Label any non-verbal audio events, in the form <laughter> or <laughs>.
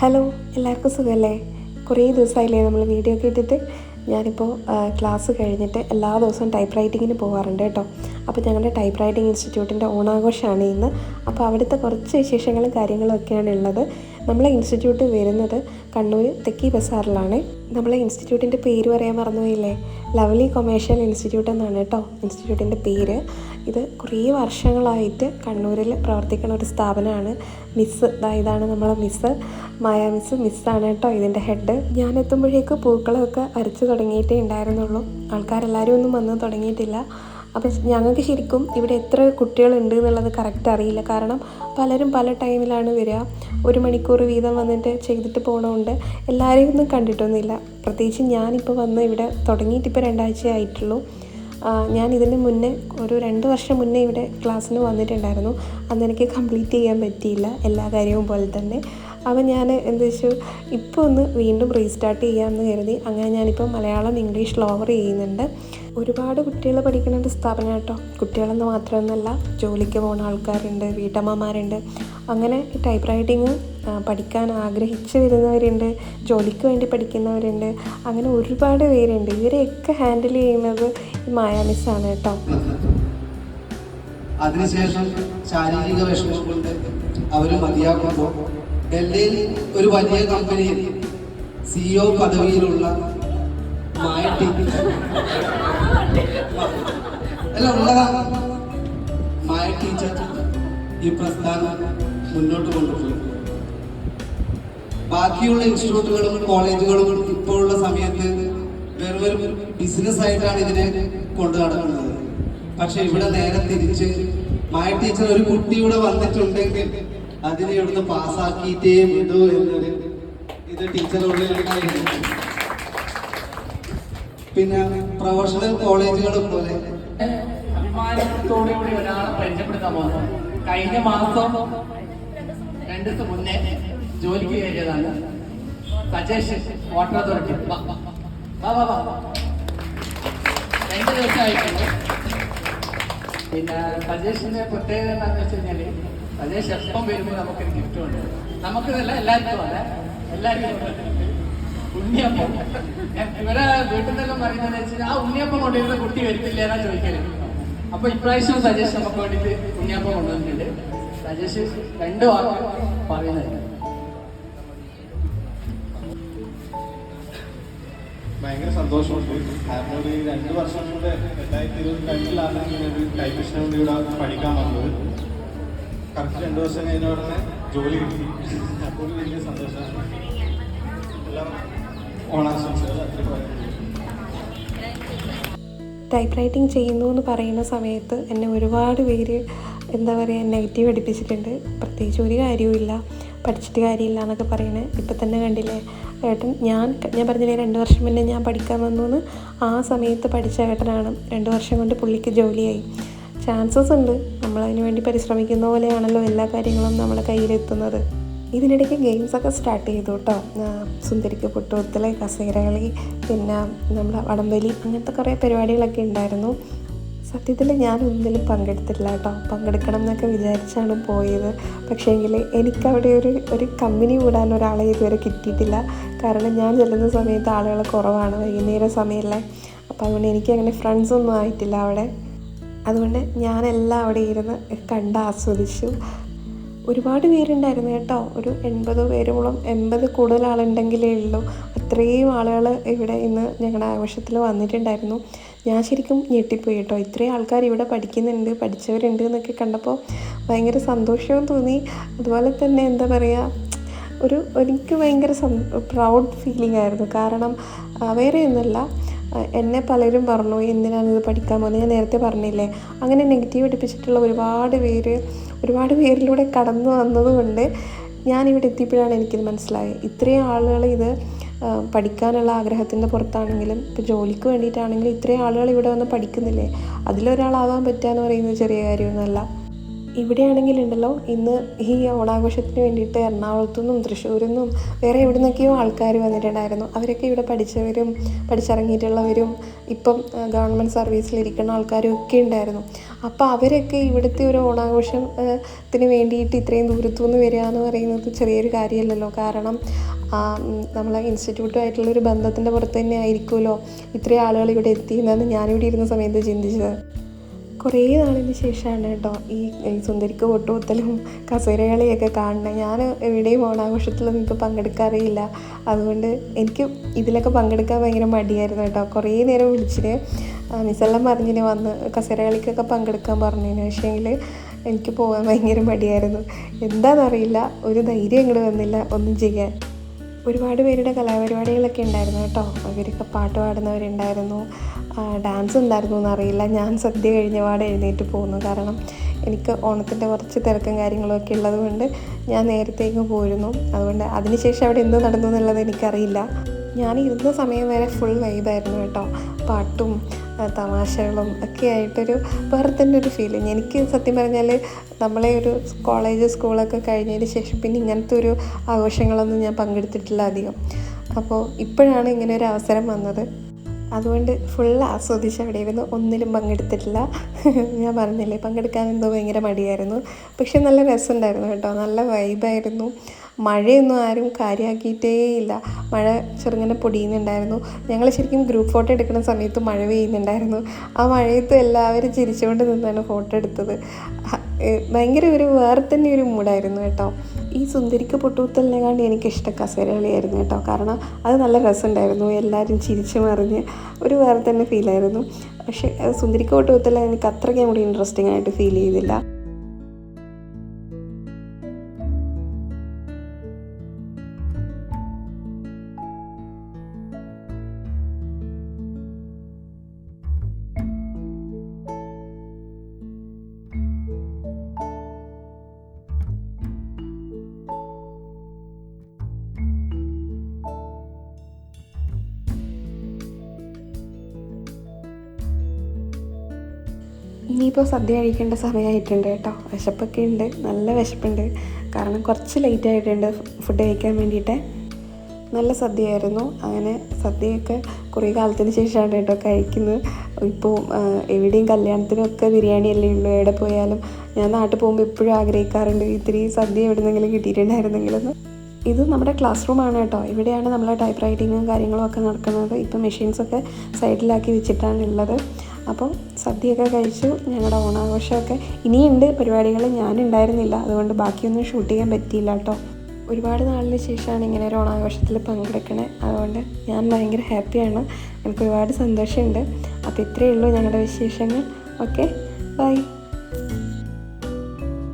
Hello എല്ലാവർക്കും സുഖമല്ലേ? കുറേ ദിവസമായില്ലേ നമ്മൾ വീഡിയോ ഒക്കെ ഇട്ടിട്ട്. ഞാനിപ്പോൾ ക്ലാസ് കഴിഞ്ഞിട്ട് എല്ലാ ദിവസവും ടൈപ്പ് റൈറ്റിങ്ങിന് പോകാറുണ്ട് കേട്ടോ. അപ്പോൾ ഞങ്ങളുടെ ടൈപ്പ് റൈറ്റിംഗ് ഇൻസ്റ്റിറ്റ്യൂട്ടിന്റെ ഓണാഘോഷമാണ് ഇന്ന്. അപ്പോൾ അവിടുത്തെ കുറച്ച് വിശേഷങ്ങളും കാര്യങ്ങളും ഒക്കെയാണ് ഉള്ളത്. നമ്മളെ ഇൻസ്റ്റിറ്റ്യൂട്ട് വരുന്നത് കണ്ണൂർ തെക്കി ബസാറിലാണ്. നമ്മളെ ഇൻസ്റ്റിറ്റ്യൂട്ടിന്റെ പേര് പറയാൻ മറന്നുപോയില്ലേ? ലവ്ലി കൊമേഴ്ഷ്യൽ ഇൻസ്റ്റിറ്റ്യൂട്ട് എന്നാണ് കേട്ടോ ഇൻസ്റ്റിറ്റ്യൂട്ടിന്റെ പേര്. ഇത് കുറേ വർഷങ്ങളായിട്ട് കണ്ണൂരിൽ പ്രവർത്തിക്കുന്ന ഒരു സ്ഥാപനമാണ്. മിസ് ഇതാണ് നമ്മളെ മിസ് മായ മിസ് മിസ്സാണ് കേട്ടോ ഇതിന്റെ ഹെഡ്. ഞാൻ എത്തുമ്പോഴേക്ക് പൂക്കളമൊക്കെ അരച്ച് തുടങ്ങിയിട്ടേ ഉണ്ടായിരുന്നുള്ളൂ. ആൾക്കാരെല്ലാവരും ഒന്നും വന്ന് തുടങ്ങിയിട്ടില്ല. അപ്പം ഞങ്ങൾക്ക് ശരിക്കും ഇവിടെ എത്ര കുട്ടികളുണ്ട് എന്നുള്ളത് കറക്റ്റ് അറിയില്ല. കാരണം പലരും പല ടൈമിലാണ് വരിക. ഒരു മണിക്കൂർ വീതം വന്നിട്ട് ചെയ്തിട്ട് പോകണമുണ്ട് എല്ലാവരെയും ഒന്നും കണ്ടിട്ടൊന്നുമില്ല. പ്രത്യേകിച്ച് ഞാനിപ്പോൾ വന്ന് ഇവിടെ തുടങ്ങിയിട്ട് ഇപ്പോൾ രണ്ടാഴ്ച ആയിട്ടുള്ളൂ ഞാൻ ഇതിന് മുന്നേ ഒരു രണ്ട് വർഷം മുന്നേ ഇവിടെ ക്ലാസ്സിന് വന്നിട്ടുണ്ടായിരുന്നു. അന്ന് എനിക്ക് കംപ്ലീറ്റ് ചെയ്യാൻ പറ്റിയില്ല. എല്ലാ കാര്യവും പോലെ തന്നെ. അപ്പം ഞാൻ എന്ത് വെച്ചു? ഇപ്പോൾ ഒന്ന് വീണ്ടും റീസ്റ്റാർട്ട് ചെയ്യാമെന്ന് കരുതി. അങ്ങനെ ഞാനിപ്പോൾ മലയാളം ഇംഗ്ലീഷ് ലോവർ ചെയ്യുന്നുണ്ട്. ഒരുപാട് കുട്ടികൾ പഠിക്കുന്ന ഒരു സ്ഥാപനം കേട്ടോ കുട്ടികളെന്ന് മാത്രമൊന്നുമല്ല ജോലിക്ക് പോകുന്ന ആൾക്കാരുണ്ട് വീട്ടമ്മമാരുണ്ട്. അങ്ങനെ ടൈപ്പ് റൈറ്റിങ് പഠിക്കാൻ ആഗ്രഹിച്ച് വരുന്നവരുണ്ട് ജോലിക്ക് വേണ്ടി പഠിക്കുന്നവരുണ്ട്. അങ്ങനെ ഒരുപാട് പേരുണ്ട്. ഇവരെയൊക്കെ ഹാൻഡിൽ ചെയ്യുന്നത് ഈ മായാ മിസ്സാണ് കേട്ടോ. അതിനുശേഷം ശാരീരിക വിഷമം കൊണ്ട് അവർ മതിയാക്കുമ്പോൾ ഡൽഹിയിൽ ഒരു വലിയ കമ്പനിയിൽ സിഇഒ പദവിയിലുള്ള മായ ടീച്ചർ അല്ല ഉള്ളതാ. മായ ടീച്ചർ ഈ പ്രസ്ഥാനം മുന്നോട്ട് കൊണ്ടുപോയി. ബാക്കിയുള്ള ഇൻസ്റ്റിറ്റ്യൂട്ടുകളും കോളേജുകളും ഇപ്പോഴുള്ള സമയത്ത് വെറും ഒരു ബിസിനസ് ആയിട്ടാണ് ഇതിനെ കൊണ്ടു നടക്കുന്നത്. പക്ഷെ ഇവിടെ നേരെ തിരിച്ച് മായ ടീച്ചർ ഒരു കുട്ടിയുടെ വന്നിട്ടുണ്ടെങ്കിൽ അതിനെ ഇവിടുന്ന് പാസ്സാക്കിയിട്ടേ വിടൂ എന്നൊരു ഇത് ടീച്ചറുള്ളിൽ ഉണ്ടായിരുന്നു. പിന്നെ പ്രൊഫഷണൽ കോളേജുകൾ പോലെ. അഭിമാനത്തോടുകൂടി ഒരാളെ പരിചയപ്പെടുത്താൻ പോകുന്നു. കഴിഞ്ഞ മാസം രണ്ടു ദിവസം മുന്നേ ജോലിക്ക് കയറിയതാണ്. സജേഷൻ വാട്ടർ അതോറിറ്റി രണ്ട് ദിവസമായിട്ടുണ്ട്. പിന്നെ സജേഷിന്റെ പ്രത്യേകത എന്താണെന്ന് വെച്ച് കഴിഞ്ഞാൽ സജേഷ് ശബ്ദം വരുമ്പോൾ നമുക്കൊരു ഗിഫ്റ്റ് ഉണ്ട്. നമുക്കിതല്ല എല്ലാവർക്കും അല്ല. എല്ലാവർക്കും ഉണ്ണിയപ്പം. ഇവരെ വീട്ടിൽ നിന്നെല്ലാം പറയുന്നത് വെച്ചാൽ ആ ഉണ്ണിയപ്പം കൊണ്ടിരുന്ന കുട്ടി വരുത്തില്ല എന്നാ ചോദിക്കൽ. അപ്പൊ ഇപ്രാവശ്യം സജേഷ് നമുക്ക് വേണ്ടിയിട്ട് ഉണ്ണിയപ്പം കൊണ്ടുവന്നിട്ടുണ്ട്. സജേഷ് രണ്ടു വാക്ക് പറയുന്നത് ഭയങ്കര സന്തോഷമുണ്ട്. കാരണം ഒരു രണ്ട് വർഷം കൊണ്ട് രണ്ടായിരത്തി ഇരുപത്തി രണ്ടിലാണ് ഇങ്ങനെ ഒരു ടൈപ്പിസ്റ്റിനെ കൊണ്ട് ഇവിടെ പഠിക്കാൻ വന്നത്. കറക്റ്റ് രണ്ട് ദിവസം കഴിഞ്ഞ ഉടനെ ജോലി കിട്ടി. അപ്പോൾ വലിയ സന്തോഷമാണ്. എല്ലാം ഓണാശംസകൾ അത്ര പറയുന്നത് ടൈപ്പ് റൈറ്റിംഗ് ചെയ്യുന്നു എന്ന് പറയുന്ന സമയത്ത് എന്നെ ഒരുപാട് പേര് എന്താ പറയുക നെഗറ്റീവ് അടിപ്പിച്ചിട്ടുണ്ട്. പ്രത്യേകിച്ച് ഒരു കാര്യവുമില്ല. പഠിച്ചിട്ട് കാര്യമില്ല എന്നൊക്കെ പറയണേ. ഇപ്പം തന്നെ കണ്ടില്ലേ ഏട്ടൻ ഞാൻ ഞാൻ പറഞ്ഞില്ലേ രണ്ട് വർഷം മുന്നേ ഞാൻ പഠിക്കാൻ വന്നു എന്ന് ആ സമയത്ത് പഠിച്ച ഏട്ടനാണ്. രണ്ട് വർഷം കൊണ്ട് പുള്ളിക്ക് ജോലിയായി. ചാൻസസ് ഉണ്ട്. നമ്മളതിന് വേണ്ടി പരിശ്രമിക്കുന്ന പോലെയാണല്ലോ എല്ലാ കാര്യങ്ങളും നമ്മളെ കയ്യിലെത്തുന്നത്. ഇതിനിടയ്ക്ക് ഗെയിംസൊക്കെ സ്റ്റാർട്ട് ചെയ്തു കേട്ടോ സുന്ദരിക്ക് പൊട്ടുകുത്തൽ കസേരകളി പിന്നെ നമ്മുടെ വടംവലി അങ്ങനത്തെ കുറേ പരിപാടികളൊക്കെ ഉണ്ടായിരുന്നു. സത്യത്തിൽ ഞാനൊന്നിലും പങ്കെടുത്തില്ല കേട്ടോ പങ്കെടുക്കണം എന്നൊക്കെ വിചാരിച്ചാണ് പോയത്. പക്ഷേങ്കിൽ എനിക്കവിടെ ഒരു ഒരു കമ്പനി കൂടാൻ ഒരാളെ ഇതുവരെ കിട്ടിയിട്ടില്ല. കാരണം ഞാൻ ചെല്ലുന്ന സമയത്ത് ആളുകൾ കുറവാണ്. വൈകുന്നേരം സമയമല്ലേ അപ്പോൾ അതുകൊണ്ട് എനിക്ക് അങ്ങനെ ഫ്രണ്ട്സൊന്നും ആയിട്ടില്ല അവിടെ. അതുകൊണ്ട് ഞാനെല്ലാം അവിടെ ഇരുന്ന് കണ്ട് ആസ്വദിച്ചു ഒരുപാട് പേരുണ്ടായിരുന്നു കേട്ടോ. ഒരു എൺപത് പേരോളം എൺപത് കൂടുതൽ ആളുണ്ടെങ്കിലേ ഉള്ളൂ. അത്രയും ആളുകൾ ഇവിടെ ഇന്ന് ഞങ്ങളുടെ ആഘോഷത്തിൽ വന്നിട്ടുണ്ടായിരുന്നു. ഞാൻ ശരിക്കും ഞെട്ടിപ്പോയി കേട്ടോ. ഇത്രയും ആൾക്കാർ ഇവിടെ പഠിക്കുന്നുണ്ട് പഠിച്ചവരുണ്ട് എന്നൊക്കെ കണ്ടപ്പോൾ ഭയങ്കര സന്തോഷവും തോന്നി. അതുപോലെ തന്നെ എന്താ പറയുക ഒരു എനിക്ക് ഭയങ്കര പ്രൗഡ് ഫീലിംഗ് ആയിരുന്നു. കാരണം വേറെ ഒന്നുമല്ല. എന്നെ പലരും പറഞ്ഞു എന്തിനാണ് ഇത് പഠിക്കാൻ പോകുന്നത്? ഞാൻ നേരത്തെ പറഞ്ഞില്ലേ? അങ്ങനെ നെഗറ്റീവ് അടിപ്പിച്ചിട്ടുള്ള ഒരുപാട് പേര് ഒരുപാട് പേരിലൂടെ കടന്നു വന്നതുകൊണ്ട് ഞാനിവിടെ എത്തിയപ്പോഴാണ് എനിക്കിത് മനസ്സിലായത്. ഇത്രയും ആളുകൾ ഇത് പഠിക്കാനുള്ള ആഗ്രഹത്തിന്റെ പുറത്താണെങ്കിലും ഇപ്പോൾ ജോലിക്ക് വേണ്ടിയിട്ടാണെങ്കിലും ഇത്രയും ആളുകൾ ഇവിടെ വന്ന് പഠിക്കുന്നില്ലേ? അതിലൊരാളാവാൻ പറ്റുക എന്ന് പറയുന്നത് ചെറിയ കാര്യമൊന്നുമല്ല. ഇവിടെയാണെങ്കിലുണ്ടല്ലോ ഇന്ന് ഈ ഓണാഘോഷത്തിന് വേണ്ടിയിട്ട് എറണാകുളത്തു നിന്നും തൃശ്ശൂരിൽ നിന്നും വേറെ എവിടെ നിന്നൊക്കെയോ ആൾക്കാർ വന്നിട്ടുണ്ടായിരുന്നു. അവരൊക്കെ ഇവിടെ പഠിച്ചവരും പഠിച്ചിറങ്ങിയിട്ടുള്ളവരും ഇപ്പം ഗവൺമെന്റ് സർവീസിലിരിക്കുന്ന ആൾക്കാരും ഒക്കെ ഉണ്ടായിരുന്നു. അപ്പോൾ അവരൊക്കെ ഇവിടുത്തെ ഒരു ഓണാഘോഷത്തിന് വേണ്ടിയിട്ട് ഇത്രയും ദൂരത്തു നിന്ന് വരിക എന്ന് പറയുന്നത് ചെറിയൊരു കാര്യമല്ലല്ലോ. കാരണം നമ്മളെ ഇൻസ്റ്റിറ്റ്യൂട്ടുമായിട്ടുള്ളൊരു ബന്ധത്തിന്റെ പുറത്ത് തന്നെ ആയിരിക്കുമല്ലോ ഇത്രയും ആളുകൾ ഇവിടെ എത്തിയെന്നാണ് ഞാനിവിടെ ഇരുന്ന സമയത്ത് ചിന്തിച്ചത്. കുറേ നാളിന് ശേഷമാണ് കേട്ടോ ഈ സുന്ദരിക്ക് പൊട്ടുകുത്തലും കസേരകളിയൊക്കെ കാണുന്നത്. ഞാൻ എവിടെയും ഓണാഘോഷത്തിലൊന്നും ഇപ്പോൾ പങ്കെടുക്കാറേയില്ല. അതുകൊണ്ട് എനിക്ക് ഇതിലൊക്കെ പങ്കെടുക്കാൻ ഭയങ്കര മടിയായിരുന്നു കേട്ടോ. കുറേ നേരം വിളിച്ചിന്. മിസ്സെല്ലാം പറഞ്ഞിന് വന്ന് കസേരകളിക്കൊക്കെ പങ്കെടുക്കാൻ പറഞ്ഞതിന് പക്ഷേങ്കിൽ എനിക്ക് പോകാൻ ഭയങ്കര മടിയായിരുന്നു. എന്താണെന്നറിയില്ല ഒരു ധൈര്യം ഇങ്ങോട്ട് വന്നില്ല. ഒന്നും ചെയ്യാൻ. ഒരുപാട് പേരുടെ കലാപരിപാടികളൊക്കെ ഉണ്ടായിരുന്നു കേട്ടോ. അവരൊക്കെ പാട്ട് പാടുന്നവരുണ്ടായിരുന്നു. ഡാൻസ് ഉണ്ടായിരുന്നു എന്നറിയില്ല. ഞാൻ സദ്യ കഴിഞ്ഞ പാട് എഴുന്നേറ്റ് പോകുന്നു. കാരണം എനിക്ക് ഓണത്തിന്റെ കുറച്ച് തിരക്കും കാര്യങ്ങളൊക്കെ ഉള്ളതുകൊണ്ട് ഞാൻ നേരത്തേക്ക് പോയിരുന്നു അതുകൊണ്ട് അതിനുശേഷം അവിടെ എന്ത് നടന്നു എന്നുള്ളത് എനിക്കറിയില്ല. ഞാൻ ഇരുന്ന സമയം വരെ ഫുൾ വൈബായിരുന്നു കേട്ടോ. പാട്ടും തമാശകളും ഒക്കെ ആയിട്ടൊരു വേറെ തന്നെ ഒരു ഫീലിങ് എനിക്ക് സത്യം പറഞ്ഞാൽ നമ്മളെ ഒരു കോളേജ് സ്കൂളൊക്കെ കഴിഞ്ഞതിന് ശേഷം പിന്നെ ഇങ്ങനത്തെ ഒരു ആഘോഷങ്ങളൊന്നും ഞാൻ പങ്കെടുത്തിട്ടില്ല അധികം. അപ്പോൾ ഇപ്പോഴാണ് ഇങ്ങനെ ഒരു അവസരം വന്നത്. അതുകൊണ്ട് ഫുൾ ആസ്വദിച്ച് അവിടെ ഇരുന്ന് ഒന്നിലും പങ്കെടുത്തിട്ടില്ല. <laughs> ഞാൻ പറഞ്ഞില്ലേ പങ്കെടുക്കാൻ എന്തോ ഭയങ്കര മടിയായിരുന്നു. പക്ഷെ നല്ല രസമുണ്ടായിരുന്നു കേട്ടോ. നല്ല വൈബായിരുന്നു മഴയൊന്നും ആരും കാര്യമാക്കിയിട്ടേ ഇല്ല. മഴ ചെറുങ്ങനെ പൊടിയുന്നുണ്ടായിരുന്നു. ഞങ്ങൾ ശരിക്കും ഗ്രൂപ്പ് ഫോട്ടോ എടുക്കുന്ന സമയത്ത് മഴ പെയ്യുന്നുണ്ടായിരുന്നു. ആ മഴയത്ത് എല്ലാവരും ചിരിച്ചുകൊണ്ട് നിന്നാണ് ഫോട്ടോ എടുത്തത്. ഭയങ്കര ഒരു വേറെ തന്നെ ഒരു മൂഡായിരുന്നു കേട്ടോ. ഈ സുന്ദരിക്ക് പൊട്ടുകുത്തലിനെക്കാണ്ട് എനിക്കിഷ്ടം കസേരകളിയായിരുന്നു കേട്ടോ. കാരണം അത് നല്ല രസമുണ്ടായിരുന്നു. എല്ലാവരും ചിരിച്ചു മറിഞ്ഞ് ഒരു വേറെ തന്നെ ഫീലായിരുന്നു. പക്ഷേ സുന്ദരിക്ക് പൊട്ടുകുത്തൽ എനിക്ക് അത്രയ്ക്കും കൂടി ഇൻട്രസ്റ്റിംഗ് ആയിട്ട് ഫീൽ ചെയ്തില്ല. ഇനിയിപ്പോൾ സദ്യ കഴിക്കേണ്ട സമയമായിട്ടുണ്ട് കേട്ടോ. വിശപ്പൊക്കെ ഉണ്ട്. നല്ല വിശപ്പുണ്ട്. കാരണം കുറച്ച് ലേറ്റ് ആയിട്ടുണ്ട് ഫുഡ് കഴിക്കാൻ വേണ്ടിയിട്ട്. നല്ല സദ്യയായിരുന്നു. അങ്ങനെ സദ്യയൊക്കെ കുറേ കാലത്തിന് ശേഷമാണ് കേട്ടോ കഴിക്കുന്നത്. ഇപ്പോൾ എവിടെയും കല്യാണത്തിനൊക്കെ ബിരിയാണി അല്ലേ ഉള്ളൂ. എവിടെ പോയാലും ഞാൻ നാട്ടിൽ പോകുമ്പോൾ എപ്പോഴും ആഗ്രഹിക്കാറുണ്ട് ഇത്തിരി സദ്യ എവിടെന്നെങ്കിലും കിട്ടിയിട്ടുണ്ടായിരുന്നെങ്കിലെന്ന്. ഇത് നമ്മുടെ ക്ലാസ് റൂമാണ് കേട്ടോ. ഇവിടെയാണ് നമ്മളെ ടൈപ്പ് റൈറ്റിങ്ങും കാര്യങ്ങളും ഒക്കെ നടക്കുന്നത്. ഇപ്പം മെഷീൻസൊക്കെ സൈഡിലാക്കി വെച്ചിട്ടാണ് ഉള്ളത്. അപ്പോൾ സദ്യയൊക്കെ കഴിച്ചു ഞങ്ങളുടെ ഓണാഘോഷമൊക്കെ. ഇനിയുണ്ട് പരിപാടികൾ ഞാനുണ്ടായിരുന്നില്ല. അതുകൊണ്ട് ബാക്കിയൊന്നും ഷൂട്ട് ചെയ്യാൻ പറ്റിയില്ല കേട്ടോ. ഒരുപാട് നാളിന് ശേഷമാണ് ഇങ്ങനെ ഒരു ഓണാഘോഷത്തിൽ പങ്കെടുക്കണേ. അതുകൊണ്ട് ഞാൻ ഭയങ്കര ഹാപ്പിയാണ്. എനിക്ക് ഒരുപാട് സന്തോഷമുണ്ട്. അപ്പോൾ ഇത്രയേ ഉള്ളൂ ഞങ്ങളുടെ വിശേഷങ്ങൾ. Okay bye.